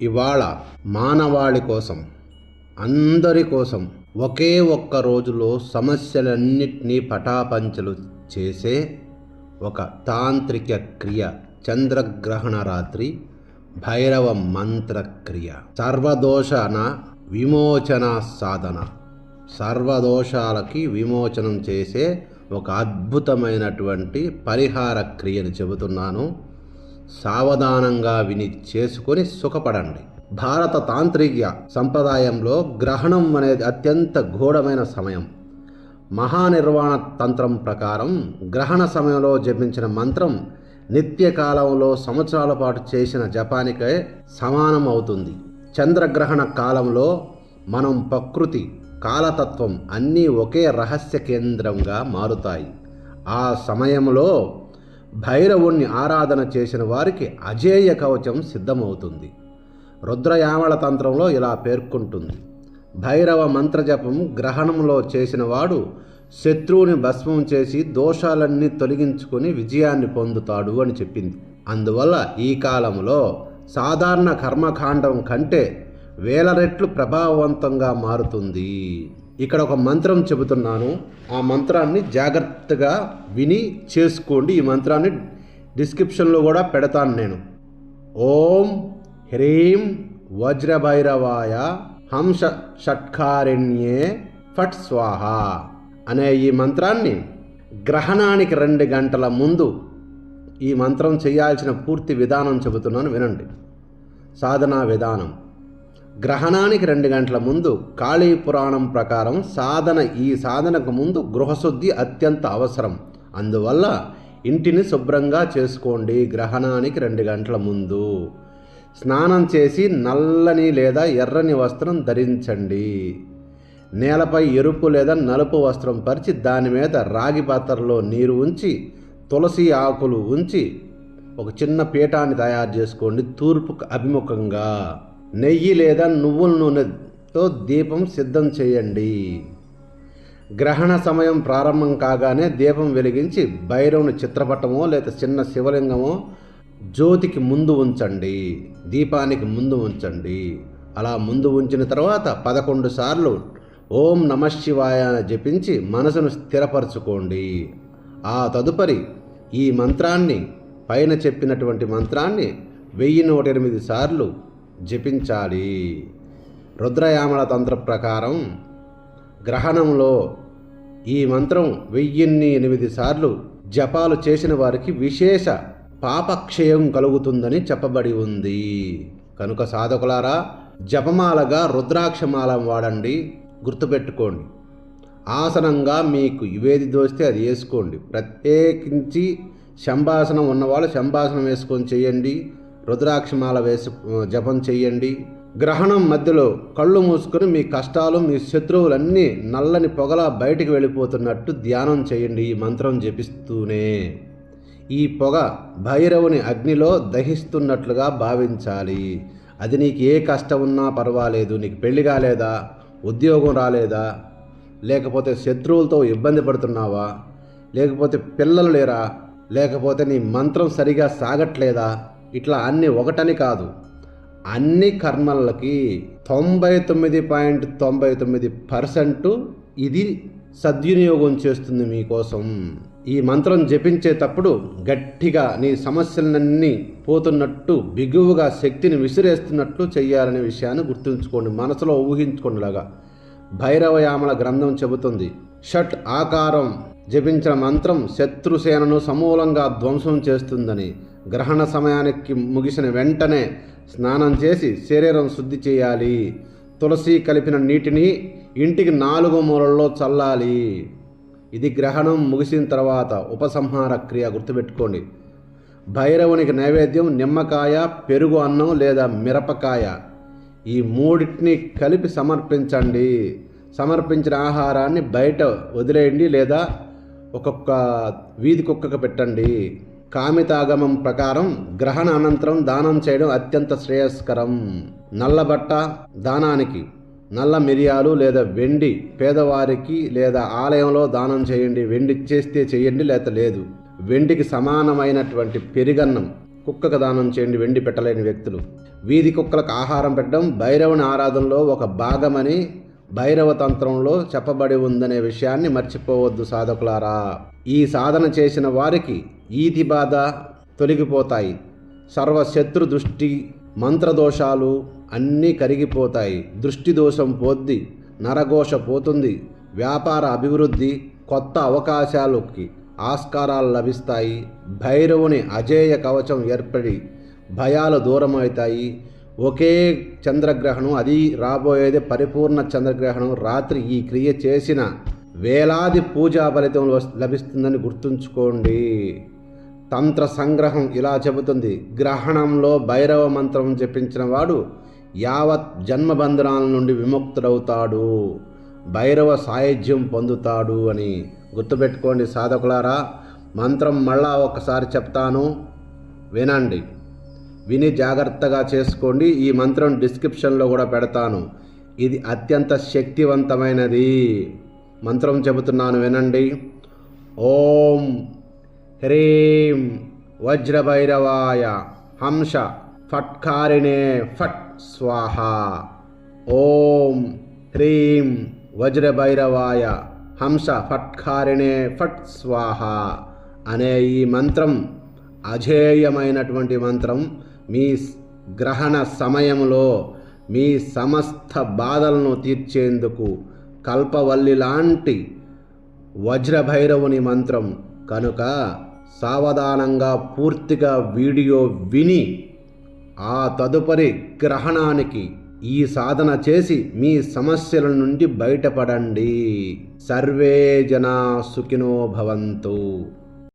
ఇవాళ మానవాళి కోసం అందరి కోసం ఒకే ఒక్క రోజులో సమస్యలన్నింటినీ పటాపంచలు చేసే ఒక తాంత్రిక క్రియ చంద్రగ్రహణ రాత్రి భైరవ మంత్ర క్రియ. సర్వదోషణ విమోచన సాధన. సర్వదోషాలకి విమోచనం చేసే ఒక అద్భుతమైనటువంటి పరిహార క్రియను చెబుతున్నాను. సావధానంగా విని చేసుకొని సుఖపడండి. భారత తాంత్రిక సంప్రదాయంలో గ్రహణం అనేది అత్యంత ఘోరమైన సమయం. మహానిర్వాణ తంత్రం ప్రకారం గ్రహణ సమయంలో జపించిన మంత్రం నిత్యకాలంలో సంవత్సరాల పాటు చేసిన జపానికే సమానం అవుతుంది. చంద్రగ్రహణ కాలంలో మనం ప్రకృతి కాలతత్వం అన్నీ ఒకే రహస్య కేంద్రంగా మారుతాయి. ఆ సమయంలో భైరవుణ్ణి ఆరాధన చేసిన వారికి అజేయ కవచం సిద్ధమవుతుంది. రుద్రయామల తంత్రంలో ఇలా పేర్కొంటుంది. భైరవ మంత్రజపం గ్రహణంలో చేసిన వాడు శత్రువుని భస్మం చేసి దోషాలన్నీ తొలగించుకొని విజయాన్ని పొందుతాడు అని చెప్పింది. అందువల్ల ఈ కాలంలో సాధారణ కర్మకాండం కంటే వేల రెట్లు ప్రభావవంతంగా మారుతుంది. ఇక్కడ ఒక మంత్రం చెబుతున్నాను. ఆ మంత్రాన్ని జాగ్రత్తగా విని చేసుకోండి. ఈ మంత్రాన్ని డిస్క్రిప్షన్లో కూడా పెడతాను నేను. ఓం హ్రీం వజ్రభైరవాయ హంస షట్కారణ్యే ఫట్ స్వాహ అనే ఈ మంత్రాన్ని గ్రహణానికి రెండు గంటల ముందు ఈ మంత్రం చేయాల్సిన పూర్తి విధానం చెబుతున్నాను. వినండి. సాధనా విధానం. గ్రహణానికి రెండు గంటల ముందు కాళీ పురాణం ప్రకారం సాధన ఈ సాధనకు ముందు గృహశుద్ధి అత్యంత అవసరం. అందువల్ల ఇంటిని శుభ్రంగా చేసుకోండి గ్రహణానికి రెండు గంటల ముందు. స్నానం చేసి నల్లని లేదా ఎర్రని వస్త్రం ధరించండి. నేలపై ఎరుపు లేదా నలుపు వస్త్రం పరిచి దాని మీద రాగి పాత్రలో నీరు ఉంచి తులసి ఆకులు ఉంచి ఒక చిన్న పీఠాన్ని తయారు చేసుకోండి తూర్పుకు అభిముఖంగా. నెయ్యి లేదా నువ్వుల నూనెతో దీపం సిద్ధం చేయండి. గ్రహణ సమయం ప్రారంభం కాగానే దీపం వెలిగించి భైరవుని చిత్రపటమో లేదా చిన్న శివలింగమో జ్యోతికి ముందు ఉంచండి. దీపానికి ముందు ఉంచండి. అలా ముందు ఉంచిన తర్వాత పదకొండు సార్లు ఓం నమ శివాయ అని జపించి మనసును స్థిరపరచుకోండి. ఆ తదుపరి ఈ మంత్రాన్ని పైన చెప్పినటువంటి మంత్రాన్ని వెయ్యి నూట ఎనిమిది సార్లు జపించాలి. రుద్రయామల తంత్ర ప్రకారం గ్రహణంలో ఈ మంత్రం వెయ్యిన్ని ఎనిమిది సార్లు జపాలు చేసిన వారికి విశేష పాపక్షయం కలుగుతుందని చెప్పబడి ఉంది. కనుక సాధకులారా జపమాలగా రుద్రాక్షమాలం వాడండి. గుర్తుపెట్టుకోండి. ఆసనంగా మీకు ఇవేది దోస్తే అది వేసుకోండి. ప్రత్యేకించి శంభాసనం ఉన్నవాళ్ళు శంభాసనం వేసుకొని చేయండి. రుద్రాక్షమాల వేసు జపం చేయండి గ్రహణం మధ్యలో కళ్ళు మూసుకొని మీ కష్టాలు మీ శత్రువులన్నీ నల్లని పొగలా బయటికి వెళ్ళిపోతున్నట్టు ధ్యానం చేయండి ఈ మంత్రం జపిస్తూనే. ఈ పొగ భైరవుని అగ్నిలో దహిస్తున్నట్లుగా భావించాలి. అది నీకు ఏ కష్టం ఉన్నా పర్వాలేదు. నీకు పెళ్ళి కాలేదా? ఉద్యోగం రాలేదా? లేకపోతే శత్రువులతో ఇబ్బంది పడుతున్నావా? లేకపోతే పిల్లలు లేరా? లేకపోతే నీ మంత్రం సరిగా సాగట్లేదా? ఇట్లా అన్ని ఒకటని కాదు. అన్ని కర్మలకి తొంభై తొమ్మిది పాయింట్ తొంభై తొమ్మిది పర్సెంట్ ఇది సద్వినియోగం చేస్తుంది మీకోసం. ఈ మంత్రం జపించేటప్పుడు గట్టిగా నీ సమస్యలన్నీ పోతున్నట్టు బిగువుగా శక్తిని విసిరేస్తున్నట్లు చెయ్యాలనే విషయాన్ని గుర్తుంచుకోండి మనసులో ఊహించుకోండిలాగా భైరవయామల గ్రంథం చెబుతుంది షట్ ఆకారం జపించిన మంత్రం శత్రుసేనను సమూలంగా ధ్వంసం చేస్తుందని గ్రహణ సమయానికి ముగిసిన వెంటనే స్నానం చేసి శరీరం శుద్ధి చేయాలి. తులసి కలిపిన నీటిని ఇంటికి నాలుగు మూలల్లో చల్లాలి. ఇది గ్రహణం ముగిసిన తర్వాత ఉపసంహార క్రియ గుర్తుపెట్టుకోండి. భైరవునికి నైవేద్యం నిమ్మకాయ పెరుగు అన్నం లేదా మిరపకాయ. ఈ మూడింటిని కలిపి సమర్పించండి. సమర్పించిన ఆహారాన్ని బయట వదిలేయండి లేదా ఒక్కొక్క వీధి కుక్కకు పెట్టండి. కామితాగమం ప్రకారం గ్రహణ అనంతరం దానం చేయడం అత్యంత శ్రేయస్కరం. నల్లబట్ట దానానికి నల్ల మిరియాలు లేదా వెండి పేదవారికి లేదా ఆలయంలో దానం చేయండి వెండి చేస్తే చేయండి లేదా లేదు. వెండికి సమానమైనటువంటి పెరిగన్నం కుక్కకు దానం చేయండి వెండి పెట్టలేని వ్యక్తులు. వీధి కుక్కలకు ఆహారం పెట్టడం భైరవుని ఆరాధనలో ఒక భాగమని భైరవ తంత్రంలో చెప్పబడి ఉందనే విషయాన్ని మర్చిపోవద్దు సాధకులారా. ఈ సాధన చేసిన వారికి ఈతి బాధ తొలగిపోతాయి. సర్వశత్రు దృష్టి మంత్రదోషాలు అన్నీ కరిగిపోతాయి. దృష్టి దోషం పోద్ది నరఘోష పోతుంది. వ్యాపార అభివృద్ధి కొత్త అవకాశాలకి ఆస్కారాలు లభిస్తాయి. భైరవుని అజేయ కవచం ఏర్పడి భయాలు దూరం అవుతాయి ఒకే చంద్రగ్రహణం అది రాబోయేది పరిపూర్ణ చంద్రగ్రహణం. రాత్రి ఈ క్రియ చేసిన వేలాది పూజా ఫలితం లభిస్తుందని గుర్తుంచుకోండి. తంత్ర సంగ్రహం ఇలా చెబుతుంది. గ్రహణంలో భైరవ మంత్రం జపించిన వాడు యావత్ జన్మబంధనాల నుండి విముక్తుడవుతాడు. భైరవ సాయుధ్యం పొందుతాడు అని గుర్తుపెట్టుకోండి సాధకులారా. మంత్రం మళ్ళా ఒకసారి చెప్తాను. వినండి. విని జాగ్రత్తగా చేసుకోండి. ఈ మంత్రం డిస్క్రిప్షన్లో కూడా పెడతాను. ఇది అత్యంత శక్తివంతమైనది. మంత్రం చెబుతున్నాను వినండి. ఓం హ్రీం వజ్రభైరవాయ హంస ఫట్కారిణే ఫట్ స్వాహ ఓం హ్రీం వజ్రభైరవాయ హంస ఫట్కారిణే ఫట్ స్వాహ అనే ఈ మంత్రం అజేయమైనటువంటి మంత్రం మీ స్- గ్రహణ సమయంలో మీ సమస్త బాధలను తీర్చేందుకు కల్పవల్లి లాంటి వజ్రభైరవుని మంత్రం కనుక సావధానంగా పూర్తిగా వీడియో విని ఆ తదుపరి గ్రహణానికి ఈ సాధన చేసి మీ సమస్యల నుండి బయటపడండి. సర్వే జనా సుఖినో భవంతు.